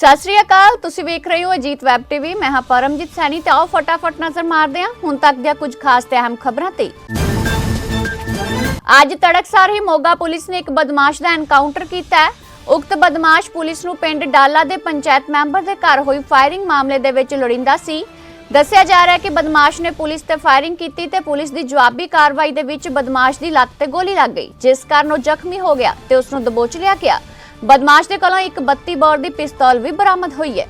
ਸਤਿ ਸ਼੍ਰੀ ਅਕਾਲ, ਤੁਸੀਂ ਵੇਖ ਰਹੇ ਹੋ ਅਜੀਤ ਵੈਬ ਟੀਵੀ। ਮੈਂ ਹਾਂ ਪਰਮਜੀਤ ਸੈਣੀ ਤੇ ਆਓ ਫਟਾਫਟ ਨਜ਼ਰ ਮਾਰਦੇ ਹਾਂ। ਹੁਣ ਤੱਕ ਦੀਆਂ ਕੁਝ ਖਾਸ ਤੇ ਅਹਿਮ ਖਬਰਾਂ ਤੇ। ਅੱਜ ਤੜਕਸਾਰ ਹੀ ਮੋਗਾ ਪੁਲਿਸ ਨੇ ਇੱਕ ਬਦਮਾਸ਼ ਦਾ ਐਨਕਾਊਂਟਰ ਕੀਤਾ ਹੈ। ਉਕਤ ਬਦਮਾਸ਼ ਪੁਲਿਸ ਨੂੰ ਪਿੰਡ ਡਾਲਾ ਦੇ ਪੰਚਾਇਤ ਮੈਂਬਰ ਦੇ ਘਰ ਹੋਈ ਫਾਇਰਿੰਗ ਮਾਮਲੇ ਦੇ ਵਿੱਚ ਲੋੜਿੰਦਾ ਸੀ। ਦੱਸਿਆ ਜਾ ਰਿਹਾ ਹੈ ਕਿ ਬਦਮਾਸ਼ ਨੇ ਪੁਲਿਸ ਤੇ ਫਾਇਰਿੰਗ ਕੀਤੀ ਤੇ ਪੁਲਿਸ ਦੀ ਜਵਾਬੀ ਕਾਰਵਾਈ ਦੇ ਵਿੱਚ ਬਦਮਾਸ਼ ਦੀ ਲੱਤ ਤੇ ਗੋਲੀ ਲੱਗ ਗਈ, ਜਿਸ ਕਾਰਨ ਉਹ ਜ਼ਖਮੀ ਹੋ ਗਿਆ ਤੇ ਉਸ ਨੂੰ ਦਬੋਚ ਲਿਆ ਗਿਆ। ਬਦਮਾਸ਼ ਦੇ ਕੋਲੋਂ ਇੱਕ 32 ਬੋਰ ਦੀ ਪਿਸਤੌਲ ਵੀ ਬਰਾਮਦ ਹੋਈ ਹੈ।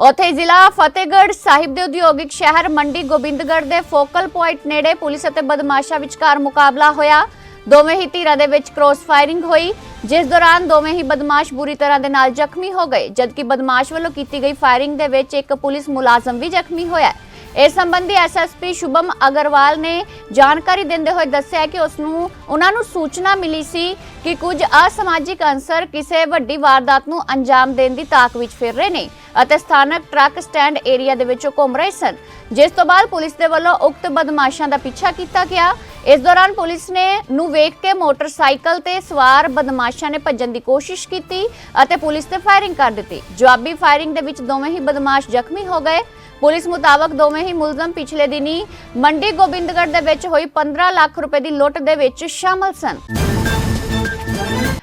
ਉੱਥੇ ਜ਼ਿਲ੍ਹਾ ਫਤਿਹਗੜ੍ਹ ਸਾਹਿਬ ਦੇ ਉਦਯੋਗਿਕ ਸ਼ਹਿਰ ਮੰਡੀ ਗੋਬਿੰਦਗੜ੍ਹ ਦੇ ਫੋਕਲ ਪੁਆਇੰਟ ਨੇੜੇ ਪੁਲਿਸ ਅਤੇ ਬਦਮਾਸ਼ਾਂ ਵਿਚਕਾਰ ਮੁਕਾਬਲਾ ਹੋਇਆ। ਦੋਵੇਂ ਹੀ ਧਿਰਾਂ ਦੇ ਵਿੱਚ ਕ੍ਰੋਸ ਫਾਇਰਿੰਗ ਹੋਈ, ਜਿਸ ਦੌਰਾਨ ਦੋਵੇਂ ਹੀ ਬਦਮਾਸ਼ ਬੁਰੀ ਤਰ੍ਹਾਂ ਦੇ ਨਾਲ ਜ਼ਖਮੀ ਹੋ ਗਏ, ਜਦਕਿ ਬਦਮਾਸ਼ ਵੱਲੋਂ ਕੀਤੀ ਗਈ ਫਾਇਰਿੰਗ ਦੇ ਵਿੱਚ ਇੱਕ ਪੁਲਿਸ ਮੁਲਾਜ਼ਮ ਵੀ ਜ਼ਖਮੀ ਹੋਇਆ ਇਸ ਸੰਬੰਧੀ ਐਸਐਸਪੀ ਸ਼ੁਭਮ ਅਗਰਵਾਲ ਨੇ ਜਾਣਕਾਰੀ ਦਿੰਦੇ ਹੋਏ ਦੱਸਿਆ ਕਿ ਉਸ ਨੂੰ ਉਹਨਾਂ ਨੂੰ ਸੂਚਨਾ ਮਿਲੀ ਸੀ ਕਿ ਕੁਝ ਅਸਮਾਜਿਕ ਅਨਸਰ ਕਿਸੇ ਵੱਡੀ ਵਾਰਦਾਤ ਨੂੰ ਅੰਜਾਮ ਦੇਣ ਦੀ ਤਾਕ ਵਿੱਚ ਫਿਰ ਰਹੇ ਨੇ ਅਤੇ ਸਥਾਨਕ ਟਰੱਕ ਸਟੈਂਡ ਏਰੀਆ ਦੇ ਵਿੱਚ ਘੁੰਮ ਰਹੇ ਸਨ। ਜਿਸ ਤੋਂ ਬਾਅਦ ਪੁਲਿਸ ਦੇ ਵੱਲੋਂ ਉਕਤ ਬਦਮਾਸ਼ਾਂ ਦਾ ਪਿੱਛਾ ਕੀਤਾ ਗਿਆ। ਇਸ ਦੌਰਾਨ ਪੁਲਿਸ ਨੇ ਨੂੰ ਵੇਖ ਕੇ ਮੋਟਰਸਾਈਕਲ ਤੇ ਸਵਾਰ ਬਦਮਾਸ਼ਾਂ ਨੇ ਭੱਜਣ ਦੀ ਕੋਸ਼ਿਸ਼ ਕੀਤੀ ਅਤੇ ਪੁਲਿਸ ਤੇ ਫਾਇਰਿੰਗ ਕਰ ਦਿੱਤੀ। ਜਵਾਬੀ ਫਾਇਰਿੰਗ ਦੇ ਵਿੱਚ ਦੋਵੇਂ ਹੀ ਬਦਮਾਸ਼ ਜ਼ਖਮੀ ਹੋ ਗਏ। ਪੁਲਿਸ ਮੁਤਾਬਕ ਦੋਵੇਂ ਹੀ ਮੁਲਜ਼ਮ ਪਿਛਲੇ ਦਿਨੀ ਮੰਡੀ ਗੋਬਿੰਦਗੜ੍ਹ ਦੇ ਵਿੱਚ ਹੋਈ 15 ਲੱਖ ਰੁਪਏ ਦੀ ਲੁੱਟ ਦੇ ਵਿੱਚ ਸ਼ਾਮਲ ਸਨ।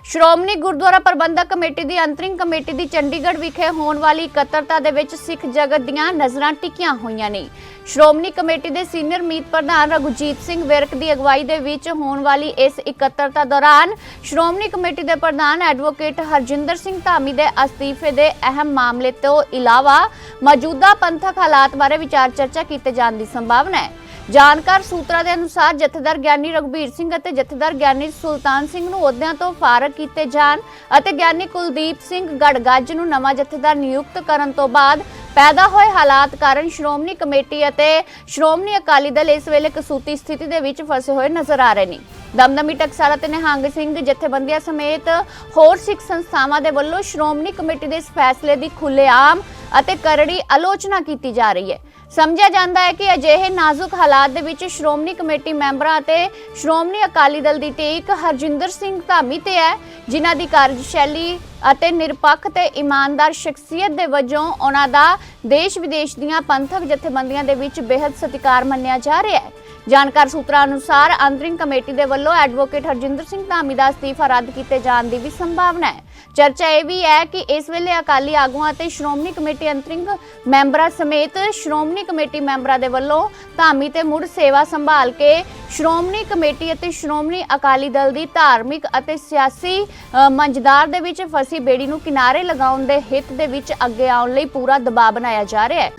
ਸ਼੍ਰੋਮਣੀ ਗੁਰਦੁਆਰਾ ਪ੍ਰਬੰਧਕ ਕਮੇਟੀ ਦੀ ਅੰਤਰਿੰਗ ਕਮੇਟੀ ਦੀ ਚੰਡੀਗੜ੍ਹ ਵਿਖੇ ਹੋਣ ਵਾਲੀ ਇਕੱਤਰਤਾ ਦੇ ਵਿੱਚ ਸਿੱਖ ਜਗਤ ਦੀਆਂ ਨਜ਼ਰਾਂ ਟਿਕੀਆਂ ਹੋਈਆਂ ਨੇ। ਸ਼੍ਰੋਮਣੀ ਕਮੇਟੀ ਦੇ ਸੀਨੀਅਰ ਮੀਤ ਪ੍ਰਧਾਨ ਰਘੁਜੀਤ ਸਿੰਘ ਵਿਰਕ ਦੀ ਅਗਵਾਈ ਦੇ ਵਿੱਚ ਹੋਣ ਵਾਲੀ ਇਸ ਇਕੱਤਰਤਾ ਦੌਰਾਨ ਸ਼੍ਰੋਮਣੀ ਕਮੇਟੀ ਦੇ ਪ੍ਰਧਾਨ ਐਡਵੋਕੇਟ ਹਰਜਿੰਦਰ ਸਿੰਘ ਧਾਮੀ ਦੇ ਅਸਤੀਫੇ ਦੇ ਅਹਿਮ ਮਾਮਲੇ ਤੋਂ ਇਲਾਵਾ ਮੌਜੂਦਾ ਪੰਥਕ ਹਾਲਾਤ ਬਾਰੇ ਵਿਚਾਰ ਚਰਚਾ ਕੀਤੇ ਜਾਣ ਦੀ ਸੰਭਾਵਨਾ ਹੈ। ਜਾਣਕਾਰ ਸੂਤਰਾਂ ਦੇ ਅਨੁਸਾਰ ਜਥੇਦਾਰ ਗਿਆਨੀ ਰਘਬੀਰ ਸਿੰਘ ਅਤੇ ਜਥੇਦਾਰ ਗਿਆਨੀ ਸੁਲਤਾਨ ਸਿੰਘ ਨੂੰ ਅਹੁਦਿਆਂ ਤੋਂ ਫਾਰਗ ਕੀਤੇ ਜਾਣ ਅਤੇ ਗਿਆਨੀ ਕੁਲਦੀਪ ਸਿੰਘ ਗੜਗੱਜ ਨੂੰ ਨਵਾਂ ਜਥੇਦਾਰ ਨਿਯੁਕਤ ਕਰਨ ਤੋਂ ਬਾਅਦ ਪੈਦਾ ਹੋਏ ਹਾਲਾਤ ਕਾਰਨ ਸ਼੍ਰੋਮਣੀ ਕਮੇਟੀ ਅਤੇ ਸ਼੍ਰੋਮਣੀ ਅਕਾਲੀ ਦਲ ਇਸ ਵੇਲੇ ਕਸੂਤੀ ਸਥਿਤੀ ਦੇ ਵਿੱਚ ਫਸੇ ਹੋਏ ਨਜ਼ਰ ਆ ਰਹੇ ਨੇ। ਦਮਦਮੀ ਟਕਸਾਲਾ ਅਤੇ ਨਿਹੰਗ ਸਿੰਘ ਜਥੇਬੰਦੀਆਂ ਸਮੇਤ ਹੋਰ ਸਿੱਖ ਸੰਸਥਾਵਾਂ ਦੇ ਵੱਲੋਂ ਸ਼੍ਰੋਮਣੀ ਕਮੇਟੀ ਦੇ ਇਸ ਫੈਸਲੇ ਦੀ ਖੁੱਲੇਆਮ ਅਤੇ ਕਰੜੀ ਆਲੋਚਨਾ ਕੀਤੀ ਜਾ ਰਹੀ ਹੈ। ਸਮਝਿਆ ਜਾਂਦਾ ਹੈ ਕਿ ਅਜਿਹੇ ਨਾਜ਼ੁਕ ਹਾਲਾਤ ਦੇ ਵਿੱਚ ਸ਼੍ਰੋਮਣੀ ਕਮੇਟੀ ਮੈਂਬਰਾਂ ਅਤੇ ਸ਼੍ਰੋਮਣੀ ਅਕਾਲੀ ਦਲ ਦੀ ਟੇਕ ਹਰਜਿੰਦਰ ਸਿੰਘ ਧਾਮੀ ਤੇ ਹੈ, ਜਿਨ੍ਹਾਂ ਦੀ ਕਾਰਜਸ਼ੈਲੀ ਅਤੇ ਨਿਰਪੱਖ ਤੇ ਇਮਾਨਦਾਰ ਸ਼ਖਸੀਅਤ ਦੇ ਵਜੋਂ ਉਹਨਾਂ ਦਾ ਦੇਸ਼ ਵਿਦੇਸ਼ ਦੀਆਂ ਪੰਥਕ ਜਥੇਬੰਦੀਆਂ ਦੇ ਵਿੱਚ ਬੇहद ਸਤਿਕਾਰ ਮੰਨਿਆ ਜਾ ਰਿਹਾ ਹੈ। ਜਾਣਕਾਰ ਸੂਤਰਾਂ ਅਨੁਸਾਰ ਅੰਤਰਿੰਗ ਕਮੇਟੀ ਦੇ ਵੱਲੋਂ ਐਡਵੋਕੇਟ ਹਰਜਿੰਦਰ ਸਿੰਘ ਧਾਮੀ ਦਾ ਅਸਤੀਫਾ ਰੱਦ ਕੀਤੇ ਜਾਣ ਦੀ ਵੀ ਸੰਭਾਵਨਾ ਹੈ। ਚਰਚਾ ਇਹ ਵੀ ਹੈ ਕਿ ਇਸ ਵੇਲੇ ਅਕਾਲੀ ਆਗੂਆਂ ਅਤੇ ਸ਼੍ਰੋਮਣੀ ਕਮੇਟੀ ਅੰਤਰਿੰਗ ਮੈਂਬਰਾਂ ਸਮੇਤ ਸ਼੍ਰੋਮਣੀ ਕਮੇਟੀ ਮੈਂਬਰਾਂ ਦੇ ਵੱਲੋਂ ਧਾਮੀ ਤੇ ਮੁੜ ਸੇਵਾ ਸੰਭਾਲ ਕੇ ਸ਼੍ਰੋਮਣੀ ਕਮੇਟੀ ਅਤੇ ਸ਼੍ਰੋਮਣੀ ਅਕਾਲੀ ਦਲ ਦੀ ਧਾਰਮਿਕ ਅਤੇ ਸਿਆਸੀ ਮੰਜਦਾਰ ਦੇ ਵਿੱਚ ਫਸੀ ਬੇੜੀ ਨੂੰ ਕਿਨਾਰੇ ਲਗਾਉਣ ਦੇ ਹਿੱਤ ਦੇ ਵਿੱਚ ਅੱਗੇ ਆਉਣ ਲਈ ਪੂਰਾ ਦਬਾਅ ਬਣਾਇਆ ਜਾ ਰਿਹਾ ਹੈ।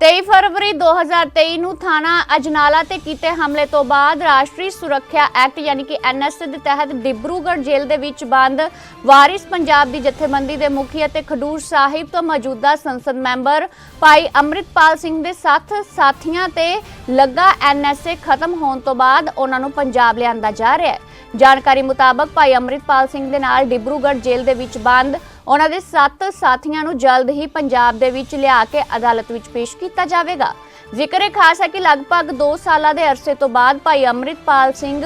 23 ਫਰਵਰੀ 2023 ਨੂੰ ਥਾਣਾ ਅਜਨਾਲਾ ਤੇ ਕੀਤੇ ਹਮਲੇ ਤੋਂ ਬਾਅਦ ਰਾਸ਼ਟਰੀ ਸੁਰੱਖਿਆ ਐਕਟ ਯਾਨੀ ਕਿ ਐਨਐਸਏ ਦੇ ਤਹਿਤ ਡਿਬਰੂਗੜ੍ਹ ਜੇਲ੍ਹ ਦੇ ਵਿੱਚ ਬੰਦ ਵਾਰਿਸ ਪੰਜਾਬ ਦੀ ਜਥੇਬੰਦੀ ਦੇ ਮੁਖੀ ਅਤੇ ਖਡੂਰ ਸਾਹਿਬ ਤੋਂ ਮੌਜੂਦਾ ਸੰਸਦ ਮੈਂਬਰ ਭਾਈ ਅੰਮ੍ਰਿਤਪਾਲ ਸਿੰਘ ਦੇ ਸੱਤ ਸਾਥੀਆਂ ਤੇ ਲੱਗਾ ਐਨਐਸਏ ਖਤਮ ਹੋਣ ਤੋਂ ਬਾਅਦ ਉਹਨਾਂ ਨੂੰ ਪੰਜਾਬ ਲਿਆਂਦਾ ਜਾ ਰਿਹਾ ਹੈ। ਜਾਣਕਾਰੀ ਮੁਤਾਬਕ ਭਾਈ ਅੰਮ੍ਰਿਤਪਾਲ ਸਿੰਘ ਦੇ ਨਾਲ ਡਿਬਰੂਗੜ੍ਹ ਜੇਲ੍ਹ ਦੇ ਵਿੱਚ ਬੰਦ ਉਹਨਾਂ ਦੇ 7 ਸਾਥੀਆਂ ਨੂੰ ਜਲਦ ਹੀ ਪੰਜਾਬ ਦੇ ਵਿੱਚ ਲਿਆ ਕੇ ਅਦਾਲਤ ਵਿੱਚ ਪੇਸ਼ ਕੀਤਾ ਜਾਵੇਗਾ। ਜ਼ਿਕਰ ਇਹ ਖਾਸ ਹੈ ਕਿ ਲਗਭਗ 2 ਸਾਲਾਂ ਦੇ ਅਰਸੇ ਤੋਂ ਬਾਅਦ ਭਾਈ ਅੰਮ੍ਰਿਤਪਾਲ ਸਿੰਘ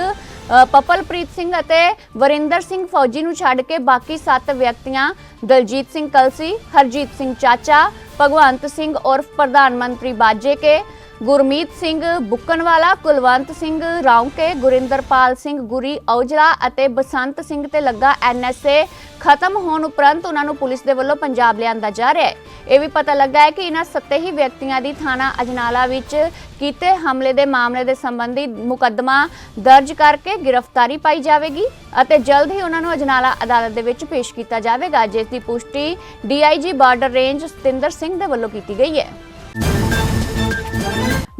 ਪਪਲਪ੍ਰੀਤ ਸਿੰਘ ਅਤੇ ਵਰਿੰਦਰ ਸਿੰਘ ਫੌਜੀ ਨੂੰ ਛੱਡ ਕੇ ਬਾਕੀ 7 ਵਿਅਕਤੀਆਂ ਦਲਜੀਤ ਸਿੰਘ ਕਲਸੀ, ਹਰਜੀਤ ਸਿੰਘ ਚਾਚਾ, ਭਗਵੰਤ ਸਿੰਘ ਉਰਫ ਪ੍ਰਧਾਨ ਮੰਤਰੀ ਬਾਜੇ ਕੇ ਗੁਰਮੀਤ ਸਿੰਘ ਬੁੱਕਣਵਾਲਾ, ਕੁਲਵੰਤ ਸਿੰਘ ਰੌਂਕੇ, ਗੁਰਿੰਦਰਪਾਲ ਸਿੰਘ ਗੁਰੀ ਔਜਲਾ ਅਤੇ ਬਸੰਤ ਸਿੰਘ ਤੇ ਲੱਗਾ ਐਨਐਸਏ ਖਤਮ ਹੋਣ ਉਪਰੰਤ ਉਹਨਾਂ ਨੂੰ ਪੁਲਿਸ ਦੇ ਵੱਲੋਂ ਪੰਜਾਬ ਲਿਆਂਦਾ ਜਾ ਰਿਹਾ ਹੈ। ਇਹ ਵੀ ਪਤਾ ਲੱਗਾ ਹੈ ਕਿ ਇਹਨਾਂ ਸੱਤੇ ਹੀ ਵਿਅਕਤੀਆਂ ਦੀ ਥਾਣਾ ਅਜਨਾਲਾ ਵਿੱਚ ਕੀਤੇ ਹਮਲੇ ਦੇ ਮਾਮਲੇ ਦੇ ਸੰਬੰਧੀ ਮੁਕੱਦਮਾ ਦਰਜ ਕਰਕੇ ਗ੍ਰਿਫਤਾਰੀ ਪਾਈ ਜਾਵੇਗੀ ਅਤੇ ਜਲਦ ਹੀ ਉਹਨਾਂ ਨੂੰ ਅਜਨਾਲਾ ਅਦਾਲਤ ਦੇ ਵਿੱਚ ਪੇਸ਼ ਕੀਤਾ ਜਾਵੇਗਾ, ਜਿਸ ਦੀ ਪੁਸ਼ਟੀ DIG border range Satinder Singh ਦੇ ਵੱਲੋਂ ਕੀਤੀ ਗਈ ਹੈ।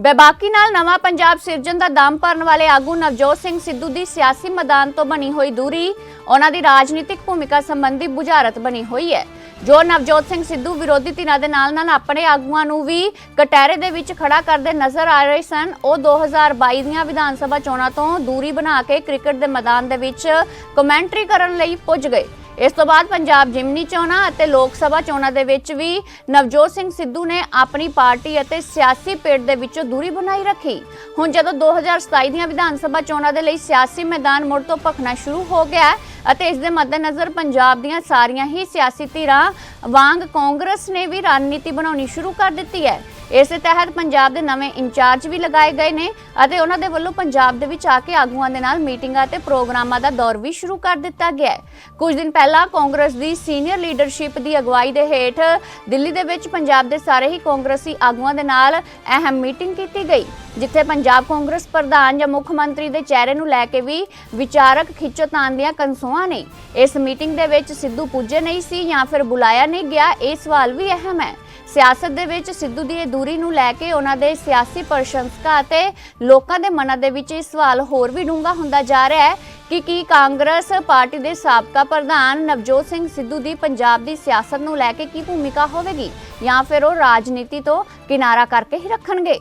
ਬੇਬਾਕੀ ਨਾਲ ਨਵਾਂ ਪੰਜਾਬ ਸਿਰਜਣ ਦਾ ਦਮ ਭਰਨ ਵਾਲੇ ਆਗੂ ਨਵਜੋਤ ਸਿੰਘ ਸਿੱਧੂ ਦੀ ਸਿਆਸੀ ਮੈਦਾਨ ਤੋਂ ਬਣੀ ਹੋਈ ਦੂਰੀ, ਉਹਨਾਂ ਦੀ ਰਾਜਨੀਤਿਕ ਭੂਮਿਕਾ ਸੰਬੰਧੀ ਬੁਝਾਰਤ ਬਣੀ ਹੋਈ ਹੈ। ਜੋ ਨਵਜੋਤ ਸਿੰਘ ਸਿੱਧੂ ਵਿਰੋਧੀ ਧਿਰਾਂ ਦੇ ਨਾਲ ਨਾਲ ਆਪਣੇ ਆਗੂਆਂ ਨੂੰ ਵੀ ਕਟਹਿਰੇ ਦੇ ਵਿੱਚ ਖੜਾ ਕਰਦੇ ਨਜ਼ਰ ਆ ਰਹੇ ਸਨ, ਉਹ 2022 ਦੀਆਂ ਵਿਧਾਨ ਸਭਾ ਚੋਣਾਂ ਤੋਂ ਦੂਰੀ ਬਣਾ ਕੇ ਕ੍ਰਿਕਟ ਦੇ ਮੈਦਾਨ ਦੇ ਵਿੱਚ ਕਮੈਂਟਰੀ ਕਰਨ ਲਈ ਪੁੱਜ ਗਏ। ਇਸ ਤੋਂ ਬਾਅਦ ਪੰਜਾਬ ਜਿਮਨੀ ਚੋਣਾਂ ਅਤੇ ਲੋਕ ਸਭਾ ਚੋਣਾਂ ਦੇ ਵਿੱਚ ਵੀ ਨਵਜੋਤ ਸਿੰਘ ਸਿੱਧੂ ਨੇ ਆਪਣੀ ਪਾਰਟੀ ਅਤੇ ਸਿਆਸੀ ਪੇੜ ਦੇ ਵਿੱਚੋਂ ਦੂਰੀ ਬਣਾਈ ਰੱਖੀ। ਹੁਣ ਜਦੋਂ 2027 ਦੀਆਂ ਵਿਧਾਨ ਸਭਾ ਚੋਣਾਂ ਦੇ ਲਈ ਸਿਆਸੀ ਮੈਦਾਨ ਮੁੜ ਤੋਂ ਭਖਣਾ ਸ਼ੁਰੂ ਹੋ ਗਿਆ ਅਤੇ ਇਸ ਦੇ ਮੱਦੇਨਜ਼ਰ ਪੰਜਾਬ ਦੀਆਂ ਸਾਰੀਆਂ ਹੀ ਸਿਆਸੀ ਧਿਰਾਂ ਵਾਂਗ ਕਾਂਗਰਸ ਨੇ ਵੀ ਰਣਨੀਤੀ ਬਣਾਉਣੀ ਸ਼ੁਰੂ ਕਰ ਦਿੱਤੀ ਹੈ। ਇਸ ਦੇ ਤਹਿਤ ਪੰਜਾਬ ਦੇ ਨਵੇਂ ਇੰਚਾਰਜ ਵੀ ਲਗਾਏ ਗਏ ਨੇ ਅਤੇ ਉਹਨਾਂ ਦੇ ਵੱਲੋਂ ਪੰਜਾਬ ਦੇ ਵਿੱਚ ਆ ਕੇ ਆਗੂਆਂ ਦੇ ਨਾਲ ਮੀਟਿੰਗਾਂ ਤੇ ਪ੍ਰੋਗਰਾਮਾਂ ਦਾ ਦੌਰ ਵੀ ਸ਼ੁਰੂ ਕਰ ਦਿੱਤਾ ਗਿਆ ਹੈ। ਕੁਝ ਦਿਨ ਪਹਿਲਾਂ ਕਾਂਗਰਸ ਦੀ ਸੀਨੀਅਰ ਲੀਡਰਸ਼ਿਪ ਦੀ ਅਗਵਾਈ ਦੇ ਹੇਠ ਦਿੱਲੀ ਦੇ ਵਿੱਚ ਪੰਜਾਬ ਦੇ ਸਾਰੇ ਹੀ ਕਾਂਗਰਸੀ ਆਗੂਆਂ ਦੇ ਨਾਲ ਅਹਿਮ ਮੀਟਿੰਗ ਕੀਤੀ ਗਈ, ਜਿੱਥੇ ਪੰਜਾਬ ਕਾਂਗਰਸ ਪ੍ਰਧਾਨ ਜਾਂ ਮੁੱਖ ਮੰਤਰੀ ਦੇ ਚਿਹਰੇ ਨੂੰ ਲੈ ਕੇ ਵੀ ਵਿਚਾਰਕ ਖਿੱਚੋਤਾਣ ਦੀਆਂ ਕਨਸੂਆਂ ਨੇ। ਇਸ ਮੀਟਿੰਗ ਦੇ ਵਿੱਚ ਸਿੱਧੂ ਪੁੱਜੇ ਨਹੀਂ ਸੀ ਜਾਂ ਫਿਰ ਬੁਲਾਇਆ ਨਹੀਂ ਗਿਆ, ਇਹ ਸਵਾਲ ਵੀ ਅਹਿਮ ਹੈ। ਸਿਆਸਤ ਦੇ ਵਿੱਚ ਸਿੱਧੂ ਦੀ ਇਹ ਦੂਰੀ ਨੂੰ ਲੈ ਕੇ ਉਹਨਾਂ ਦੇ ਸਿਆਸੀ ਪ੍ਰਸ਼ੰਸਕਾਂ ਅਤੇ ਲੋਕਾਂ ਦੇ ਮਨਾਂ ਦੇ ਵਿੱਚ ਇਹ ਸਵਾਲ ਹੋਰ ਵੀ ਡੂੰਘਾ ਹੁੰਦਾ ਜਾ ਰਿਹਾ ਹੈ ਕਿ ਕੀ ਕਾਂਗਰਸ ਪਾਰਟੀ ਦੇ ਸਾਬਕਾ ਪ੍ਰਧਾਨ ਨਵਜੋਤ ਸਿੰਘ ਸਿੱਧੂ ਦੀ ਪੰਜਾਬ ਦੀ ਸਿਆਸਤ ਨੂੰ ਲੈ ਕੇ ਕੀ ਭੂਮਿਕਾ ਹੋਵੇਗੀ ਜਾਂ ਫਿਰ ਉਹ ਰਾਜਨੀਤੀ ਤੋਂ ਕਿਨਾਰਾ ਕਰਕੇ ਹੀ ਰੱਖਣਗੇ?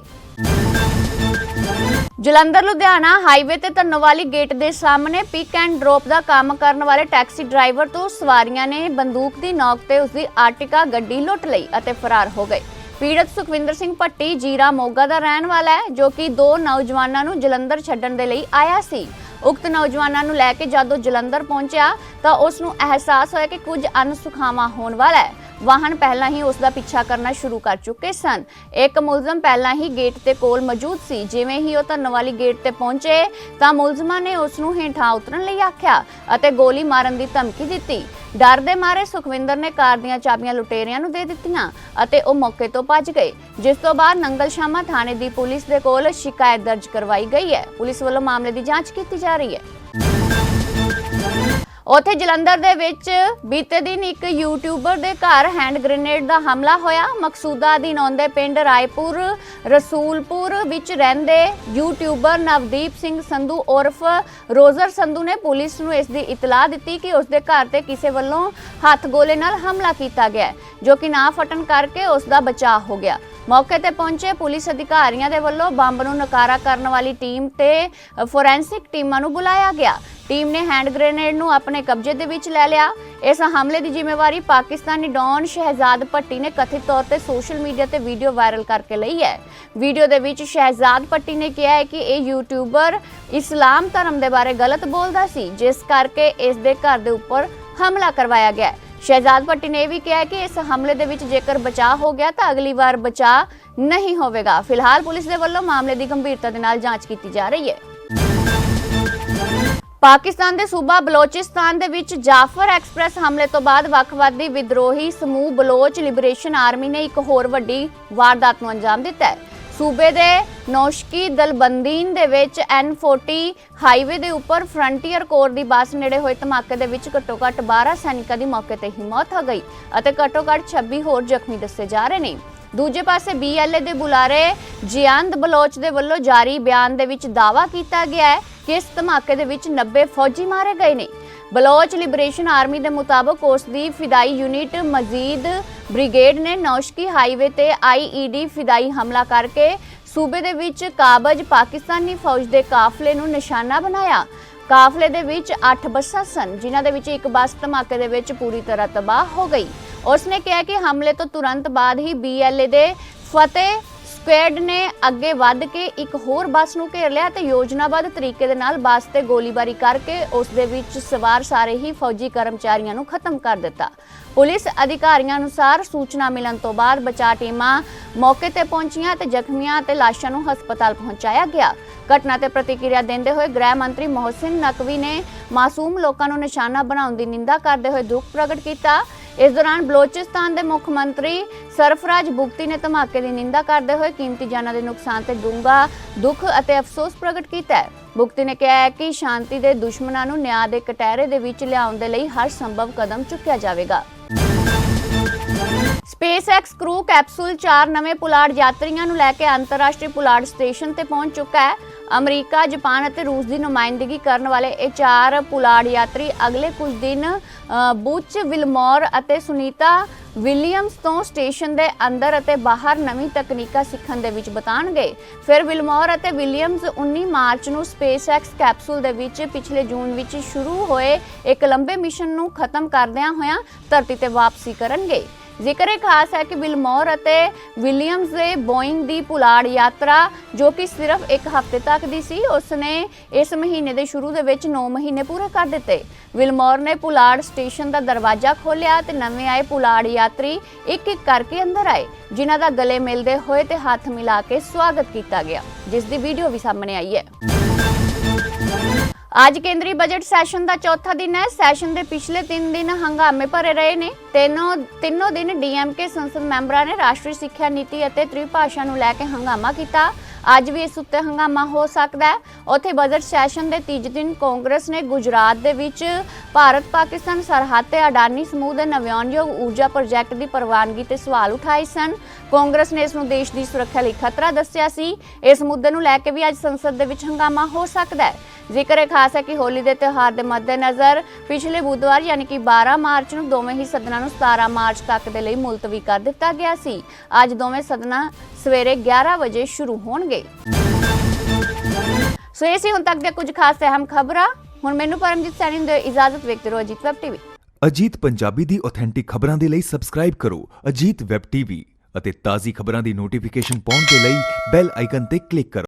ਜਲੰਧਰ, ਲੁਧਿਆਣਾ ਹਾਈਵੇ ਤੇ ਧੰਨੋਵਾਲੀ ਗੇਟ ਦੇ ਸਾਹਮਣੇ ਪਿਕ ਐਂਡ ਡ੍ਰੌਪ ਦਾ ਕੰਮ ਕਰਨ ਵਾਲੇ ਟੈਕਸੀ ਡਰਾਈਵਰ ਤੋਂ ਸਵਾਰੀਆਂ ਨੇ ਬੰਦੂਕ ਦੀ ਨੋਕ ਤੇ ਉਸ ਦੀ ਆਰਟਿਕਾ ਗੱਡੀ ਲੁੱਟ ਲਈ ਅਤੇ ਫਰਾਰ ਹੋ ਗਏ। ਪੀੜਤ ਸੁਖਵਿੰਦਰ ਸਿੰਘ ਭੱਟੀ ਜੀਰਾ ਮੋਗਾ ਦਾ ਰਹਿਣ ਵਾਲਾ ਹੈ, ਜੋ ਕਿ ਦੋ ਨੌਜਵਾਨਾਂ ਨੂੰ ਜਲੰਧਰ ਛੱਡਣ ਦੇ ਲਈ ਆਇਆ ਸੀ। ਉਕਤ ਨੌਜਵਾਨਾਂ ਨੂੰ ਲੈ ਕੇ ਜਦੋਂ ਜਲੰਧਰ ਪਹੁੰਚਿਆ ਤਾਂ ਉਸ ਨੂੰ ਅਹਿਸਾਸ ਹੋਇਆ ਕਿ ਕੁਝ ਅਨਸੁਖਾਵਾਂ ਹੋਣ ਵਾਲਾ ਹੈ। ਵਾਹਨ ਪਹਿਲਾਂ ਹੀ ਉਸ ਦਾ ਪਿੱਛਾ ਕਰਨਾ ਸ਼ੁਰੂ ਕਰ ਚੁੱਕੇ ਸਨ। ਇੱਕ ਮੁਲਜ਼ਮ ਪਹਿਲਾਂ ਹੀ ਗੇਟ ਦੇ ਕੋਲ ਮੌਜੂਦ ਸੀ। ਜਿਵੇਂ ਹੀ ਉਹ ਧੰਨਵਾਲੀ ਗੇਟ ਤੇ ਪਹੁੰਚੇ, ਤਾਂ ਮੁਲਜ਼ਮਾਂ ਨੇ ਉਸ ਨੂੰ ਹੇਠਾਂ ਉਤਰਨ ਲਈ ਆਖਿਆ ਅਤੇ ਗੋਲੀ ਮਾਰਨ ਦੀ ਧਮਕੀ ਦਿੱਤੀ। ਡਰ ਦੇ ਮਾਰੇ ਸੁਖਵਿੰਦਰ ਨੇ ਕਾਰ ਦੀਆਂ ਚਾਬੀਆਂ ਲੁਟੇਰਿਆਂ ਨੂੰ ਦੇ ਦਿੱਤੀਆਂ ਅਤੇ ਉਹ ਮੌਕੇ ਤੋਂ ਭੱਜ ਗਏ, ਜਿਸ ਤੋਂ ਬਾਅਦ ਨੰਗਲ ਸ਼ਾਮਾ ਥਾਣੇ ਦੀ ਪੁਲਿਸ ਦੇ ਕੋਲ ਸ਼ਿਕਾਇਤ ਦਰਜ ਕਰਵਾਈ ਗਈ ਹੈ। ਪੁਲਿਸ ਵੱਲੋਂ ਮਾਮਲੇ ਦੀ ਜਾਂਚ ਕੀਤੀ ਜਾ ਰਹੀ ਹੈ। ਉੱਥੇ ਜਲੰਧਰ ਦੇ ਵਿੱਚ ਬੀਤੇ ਦਿਨ ਇੱਕ ਯੂਟਿਊਬਰ ਦੇ ਘਰ ਹੈਂਡ ਗ੍ਰੇਨੇਡ ਦਾ ਹਮਲਾ ਹੋਇਆ। ਮਕਸੂਦਾ ਅਧੀਨ ਆਉਂਦੇ ਪਿੰਡ ਰਾਏਪੁਰ, ਰਸੂਲਪੁਰ ਵਿੱਚ ਰਹਿੰਦੇ ਯੂਟਿਊਬਰ ਨਵਦੀਪ ਸਿੰਘ ਸੰਧੂ ਉਰਫ ਰੋਜ਼ਰ ਸੰਧੂ ਨੇ ਪੁਲਿਸ ਨੂੰ ਇਸ ਦੀ ਇਤਲਾਹ ਦਿੱਤੀ ਕਿ ਉਸ ਦੇ ਘਰ ਤੇ ਕਿਸੇ ਵੱਲੋਂ ਹੱਥ ਗੋਲੇ ਨਾਲ ਹਮਲਾ ਕੀਤਾ ਗਿਆ ਜੋ ਕਿ ਨਾ ਫਟਣ ਕਰਕੇ ਉਸ ਦਾ ਬਚਾਅ ਹੋ ਗਿਆ। ਮੌਕੇ ਤੇ ਪਹੁੰਚੇ ਪੁਲਿਸ ਅਧਿਕਾਰੀਆਂ ਦੇ ਵੱਲੋਂ ਬੰਬ ਨੂੰ ਨਕਾਰਾ ਕਰਨ ਵਾਲੀ ਟੀਮ ਤੇ ਫੋਰੈਂਸਿਕ ਟੀਮਾਂ ਨੂੰ ਬੁਲਾਇਆ ਗਿਆ। ਟੀਮ ਨੇ ਹੈਂਡ ਗ੍ਰੇਨੇਡ ਨੂੰ ਆਪਣੇ ਕਬਜ਼ੇ ਦੇ ਵਿੱਚ ਲੈ ਲਿਆ। ਇਸ ਹਮਲੇ ਦੀ ਜ਼ਿੰਮੇਵਾਰੀ ਪਾਕਿਸਤਾਨੀ ਡੌਨ ਸ਼ਹਿਜ਼ਾਦ ਭੱਟੀ ਨੇ ਕਥਿਤ ਤੌਰ ਤੇ ਸੋਸ਼ਲ ਮੀਡੀਆ ਤੇ ਵੀਡੀਓ ਵਾਇਰਲ ਕਰਕੇ ਲਈ ਹੈ। ਵੀਡੀਓ ਦੇ ਵਿੱਚ ਸ਼ਹਿਜ਼ਾਦ ਭੱਟੀ ਨੇ ਕਿਹਾ ਹੈ ਕਿ ਇਹ ਯੂਟਿਊਬਰ ਇਸਲਾਮ ਧਰਮ ਦੇ ਬਾਰੇ ਗਲਤ ਬੋਲਦਾ ਸੀ, ਜਿਸ ਕਰਕੇ ਇਸ ਦੇ ਘਰ ਦੇ ਉੱਪਰ ਹਮਲਾ ਕਰਵਾਇਆ ਗਿਆ। ਸ਼ਹਿਜ਼ਾਦ ਭੱਟੀ ਨੇ ਇਹ ਵੀ ਕਿਹਾ ਕਿ ਇਸ ਹਮਲੇ ਦੇ ਵਿੱਚ ਜੇਕਰ ਬਚਾਅ ਹੋ ਗਿਆ ਤਾਂ ਅਗਲੀ ਵਾਰ ਬਚਾਅ ਨਹੀਂ ਹੋਵੇਗਾ। ਫਿਲਹਾਲ ਪੁਲਿਸ ਦੇ ਵੱਲੋਂ ਮਾਮਲੇ ਦੀ ਗੰਭੀਰਤਾ ਦੇ ਨਾਲ ਜਾਂਚ ਕੀਤੀ ਜਾ ਰਹੀ ਹੈ। ਪਾਕਿਸਤਾਨ ਦੇ ਸੂਬਾ ਬਲੋਚਿਸਤਾਨ ਦੇ ਵਿੱਚ ਜਾਫਰ ਐਕਸਪ੍ਰੈਸ ਹਮਲੇ ਤੋਂ ਬਾਅਦ ਵੱਖਵਾਦੀ ਵਿਦਰੋਹੀ ਸਮੂਹ ਬਲੋਚ ਲਿਬਰੇਸ਼ਨ ਆਰਮੀ ਨੇ ਇੱਕ ਹੋਰ ਵੱਡੀ ਵਾਰਦਾਤ ਨੂੰ ਅੰਜਾਮ ਦਿੱਤਾ ਹੈ। ਸੂਬੇ ਦੇ ਨੌਸ਼ਕੀ ਦਲਬੰਦੀਨ ਦੇ ਵਿੱਚ N40 ਹਾਈਵੇ ਦੇ ਉੱਪਰ ਫਰੰਟੀਅਰ ਕੋਰ ਦੀ ਬੱਸ ਨੇੜੇ ਹੋਏ ਧਮਾਕੇ ਦੇ ਵਿੱਚ ਘੱਟੋ-ਘੱਟ 12 ਸੈਨਿਕਾਂ ਦੀ ਮੌਕੇ ਤੇ ਹੀ ਮੌਤ ਹੋ ਗਈ ਅਤੇ ਘੱਟੋ-ਘੱਟ 26 ਹੋਰ ਜ਼ਖਮੀ ਦੱਸੇ ਜਾ ਰਹੇ ਨੇ। ਦੂਜੇ ਪਾਸੇ BLA ਦੇ ਬੁਲਾਰੇ ਜਿਆੰਦ ਬਲੋਚ ਦੇ ਵੱਲੋਂ ਜਾਰੀ ਬਿਆਨ ਦੇ ਵਿੱਚ ਦਾਅਵਾ ਕੀਤਾ ਗਿਆ ਹੈ ਕਿ ਇਸ ਧਮਾਕੇ ਦੇ ਵਿੱਚ 90 ਫੌਜੀ ਮਾਰੇ ਗਏ ਨੇ। ਬਲੋਚ ਲਿਬਰੇਸ਼ਨ ਆਰਮੀ ਦੇ ਮੁਤਾਬਕ ਉਸ ਦੀ ਫਿਦਾਈ ਯੂਨਿਟ ਮਜ਼ੀਦ ਬ੍ਰਿਗੇਡ ਨੇ ਨੌਸ਼ਕੀ ਹਾਈਵੇ ਤੇ ਆਈਈਡੀ ਫਿਦਾਈ ਹਮਲਾ ਕਰਕੇ ਸੂਬੇ ਦੇ ਵਿੱਚ ਕਾਬਜ ਪਾਕਿਸਤਾਨੀ ਫੌਜ ਦੇ ਕਾਫਲੇ ਨੂੰ ਨਿਸ਼ਾਨਾ ਬਣਾਇਆ। ਕਾਫਲੇ ਦੇ ਵਿੱਚ 8 ਬੱਸਾਂ ਸਨ, ਜਿਨ੍ਹਾਂ ਦੇ ਵਿੱਚ ਇੱਕ ਬੱਸ ਧਮਾਕੇ ਦੇ ਵਿੱਚ ਪੂਰੀ ਤਰ੍ਹਾਂ ਤਬਾਹ ਹੋ ਗਈ। ਉਸਨੇ ਕਿਹਾ ਕਿ ਹਮਲੇ ਤੋਂ ਤੁਰੰਤ ਬਾਅਦ ਹੀ ਬੀਐਲਏ ਦੇ ਫਤਿਹ ਸਕੁਐਡ ਨੇ ਅੱਗੇ ਵੱਧ ਕੇ ਇੱਕ ਹੋਰ ਬੱਸ ਨੂੰ ਘੇਰ ਲਿਆ ਤੇ ਯੋਜਨਾਬੱਧ ਤਰੀਕੇ ਦੇ ਨਾਲ ਬੱਸ ਤੇ ਗੋਲੀਬਾਰੀ ਕਰਕੇ ਉਸ ਦੇ ਵਿੱਚ ਸਵਾਰ ਸਾਰੇ ਹੀ ਫੌਜੀ ਕਰਮਚਾਰੀਆਂ ਨੂੰ ਖਤਮ ਕਰ ਦਿੱਤਾ। ਪੁਲਿਸ ਅਧਿਕਾਰੀਆਂ ਅਨੁਸਾਰ ਸੂਚਨਾ ਮਿਲਣ ਤੋਂ ਬਾਅਦ ਬਚਾਅ ਟੀਮਾਂ ਮੌਕੇ ਤੇ ਪਹੁੰਚੀਆਂ ਤੇ ਜ਼ਖਮੀਆਂ ਤੇ ਲਾਸ਼ਾਂ ਨੂੰ ਹਸਪਤਾਲ ਪਹੁੰਚਾਇਆ ਗਿਆ। ਘਟਨਾ ਤੇ ਪ੍ਰਤੀਕਿਰਿਆ ਦਿੰਦੇ ਹੋਏ ਗ੍ਰਹਿ ਮੰਤਰੀ ਮੋਹਸਿਨ ਨਕਵੀ ਨੇ ਮਾਸੂਮ ਲੋਕਾਂ ਨੂੰ ਨਿਸ਼ਾਨਾ ਬਣਾਉਣ ਦੀ ਨਿੰਦਾ ਕਰਦੇ ਹੋਏ ਦੁੱਖ ਪ੍ਰਗਟ ਕੀਤਾ। ਇਸ ਦੌਰਾਨ ਬਲੋਚਿਸਤਾਨ ਦੇ ਮੁੱਖ ਮੰਤਰੀ ਸਰਫਰਾਜ ਬੁਗਤੀ ਨੇ ਧਮਾਕੇ ਦੀ ਨਿੰਦਾ ਕਰਦੇ ਹੋਏ ਕੀਮਤੀ ਜਾਨਾਂ ਦੇ ਨੁਕਸਾਨ ਤੇ ਡੂੰਘਾ ਦੁੱਖ ਅਤੇ ਅਫਸੋਸ ਪ੍ਰਗਟ ਕੀਤਾ ਹੈ। ਬੁਗਤੀ ਨੇ ਕਿਹਾ ਹੈ ਕਿ ਸ਼ਾਂਤੀ ਦੇ ਦੁਸ਼ਮਣਾਂ ਨੂੰ ਨਿਆਂ ਦੇ ਕਟਹਿਰੇ ਦੇ ਵਿੱਚ ਲਿਆਉਣ ਦੇ ਲਈ ਹਰ ਸੰਭਵ ਕਦਮ ਚੁੱਕਿਆ ਜਾਵੇਗਾ। ਸਪੇਸਐਕਸ ਕਰੂ ਕੈਪਸੂਲ 4 ਨਵੇਂ ਪੁਲਾੜ ਯਾਤਰੀਆਂ ਨੂੰ ਲੈ ਕੇ ਅੰਤਰਰਾਸ਼ਟਰੀ ਪੁਲਾੜ ਸਟੇਸ਼ਨ ਤੇ ਪਹੁੰਚ ਚੁੱਕਾ ਹੈ। ਅਮਰੀਕਾ, ਜਾਪਾਨ ਅਤੇ ਰੂਸ ਦੀ ਨੁਮਾਇੰਦਗੀ ਕਰਨ ਵਾਲੇ ਇਹ ਚਾਰ ਪੁਲਾੜ ਯਾਤਰੀ ਅਗਲੇ ਕੁਝ ਦਿਨ ਅ, ਵਿਲਮੋਰ ਅਤੇ ਸੁਨੀਤਾ ਵਿਲੀਅਮਸ ਤੋਂ ਸਟੇਸ਼ਨ ਦੇ ਅੰਦਰ ਅਤੇ ਬਾਹਰ ਨਵੀਂ ਤਕਨੀਕਾਂ ਸਿੱਖਣ ਦੇ ਵਿੱਚ ਬਤਾਣਗੇ। ਫਿਰ ਵਿਲਮੋਰ ਅਤੇ ਵਿਲੀਅਮਸ 19 ਮਾਰਚ ਨੂੰ ਸਪੇਸਐਕਸ ਕੈਪਸੂਲ ਦੇ ਵਿੱਚ ਪਿਛਲੇ ਜੂਨ ਵਿੱਚ ਸ਼ੁਰੂ ਹੋਏ ਇੱਕ ਲੰਬੇ ਮਿਸ਼ਨ ਨੂੰ ਖਤਮ ਕਰਦਿਆਂ ਹੋਇਆਂ ਧਰਤੀ ਤੇ ਵਾਪਸੀ ਕਰਨਗੇ। ਜ਼ਿਕਰ ਇਹ ਖਾਸ ਹੈ ਕਿ ਵਿਲਮੋਰ ਅਤੇ ਵਿਲੀਅਮਸ ਦੇ ਬੋਇੰਗ ਦੀ ਪੁਲਾੜ ਯਾਤਰਾ, ਜੋ ਕਿ ਸਿਰਫ ਇੱਕ ਹਫ਼ਤੇ ਤੱਕ ਦੀ ਸੀ, ਉਸਨੇ ਇਸ ਮਹੀਨੇ ਦੇ ਸ਼ੁਰੂ ਦੇ ਵਿੱਚ 9 ਮਹੀਨੇ ਪੂਰੇ ਕਰ ਦਿੱਤੇ। ਵਿਲਮੋਰ ਨੇ ਪੁਲਾੜ ਸਟੇਸ਼ਨ ਦਾ ਦਰਵਾਜ਼ਾ ਖੋਲ੍ਹਿਆ ਤੇ ਨਵੇਂ ਆਏ ਪੁਲਾੜ ਯਾਤਰੀ ਇੱਕ ਇੱਕ ਕਰਕੇ ਅੰਦਰ ਆਏ, ਜਿਨ੍ਹਾਂ ਦਾ ਗਲੇ ਮਿਲਦੇ ਹੋਏ ਤੇ ਹੱਥ ਮਿਲਾ ਕੇ ਸਵਾਗਤ ਕੀਤਾ ਗਿਆ, ਜਿਸ ਦੀ ਵੀਡੀਓ ਵੀ ਸਾਹਮਣੇ ਆਈ ਹੈ। ਅੱਜ ਕੇਂਦਰੀ ਬਜਟ ਸੈਸ਼ਨ ਦਾ ਚੌਥਾ ਦਿਨ ਹੈ। ਸੈਸ਼ਨ ਦੇ ਪਿਛਲੇ 3 ਦਿਨ ਹੰਗਾਮੇ ਭਰੇ ਰਹੇ ਨੇ। ਤਿੰਨੋਂ ਤਿੰਨੋਂ ਦਿਨ ਡੀਐਮਕੇ ਸੰਸਦ ਮੈਂਬਰਾਂ ਨੇ ਰਾਸ਼ਟਰੀ ਸਿੱਖਿਆ ਨੀਤੀ ਅਤੇ ਤ੍ਰਿਭਾਸ਼ਾ ਨੂੰ ਲੈ ਕੇ ਹੰਗਾਮਾ ਕੀਤਾ। ਅੱਜ ਵੀ ਇਸ ਉੱਤੇ ਹੰਗਾਮਾ ਹੋ ਸਕਦਾ ਹੈ। ਉੱਥੇ ਬਜਟ ਸੈਸ਼ਨ ਦੇ ਤੀਜੇ ਦਿਨ ਕਾਂਗਰਸ ਨੇ ਗੁਜਰਾਤ ਦੇ ਵਿੱਚ ਭਾਰਤ ਪਾਕਿਸਤਾਨ ਸਰਹੱਦ ਤੇ ਅਡਾਨੀ ਸਮੂਹ ਦੇ ਨਵਿਆਣਯੋਗ ਊਰਜਾ ਪ੍ਰੋਜੈਕਟ ਦੀ ਪ੍ਰਵਾਨਗੀ ਤੇ ਸਵਾਲ ਉਠਾਏ ਸਨ। ਕਾਂਗਰਸ ਨੇ ਇਸ ਨੂੰ ਦੇਸ਼ ਦੀ ਸੁਰੱਖਿਆ ਲਈ ਖਤਰਾ ਦੱਸਿਆ ਸੀ। ਇਸ ਮੁੱਦੇ ਨੂੰ ਲੈ ਕੇ ਵੀ ਅੱਜ ਸੰਸਦ ਦੇ ਵਿੱਚ ਹੰਗਾਮਾ ਹੋ ਸਕਦਾ ਹੈ। ਜ਼ਿਕਰ ਹੈ ਖਾਸ ਹੈ ਕਿ ਹੋਲੀ ਦੇ ਤਿਉਹਾਰ ਦੇ ਮੱਦੇਨਜ਼ਰ ਪਿਛਲੇ ਬੁੱਧਵਾਰ ਯਾਨੀ ਕਿ 12 ਮਾਰਚ ਨੂੰ ਦੋਵੇਂ ਹੀ ਸਦਨਾਂ ਨੂੰ 17 ਮਾਰਚ ਤੱਕ ਦੇ ਲਈ ਮੁਲਤਵੀ ਕਰ ਦਿੱਤਾ ਗਿਆ ਸੀ। ਅੱਜ ਦੋਵੇਂ ਸਦਨਾਂ ਸਵੇਰੇ 11 ਵਜੇ ਸ਼ੁਰੂ ਹੋਣਗੇ। ਸੋ ਇਹ ਸੀ ਹੁਣ ਤੱਕ ਦੇ ਕੁਝ ਖਾਸ ਅਹਿਮ ਖਬਰਾਂ। ਹੁਣ ਮੈਨੂੰ ਪਰਮਜੀਤ ਸੈਣੀ ਨੂੰ ਇਜਾਜ਼ਤ, ਵੇਖਦੇ ਰਹੋ ਅਜੀਤ ਵੈਬ ਟੀਵੀ। ਅਜੀਤ ਪੰਜਾਬੀ ਦੀ ਆਥੈਂਟਿਕ ਖਬਰਾਂ ਦੇ ਲਈ ਸਬਸਕ੍ਰਾਈਬ ਕਰੋ ਅਜੀਤ ਵੈਬ ਟੀਵੀ ਅਤੇ ਤਾਜ਼ੀ ਖਬਰਾਂ ਦੀ ਨੋਟੀਫਿਕੇਸ਼ਨ ਪਾਉਣ ਦੇ ਲਈ ਬੈਲ ਆਈਕਨ ਤੇ ਕਲਿੱਕ ਕਰੋ।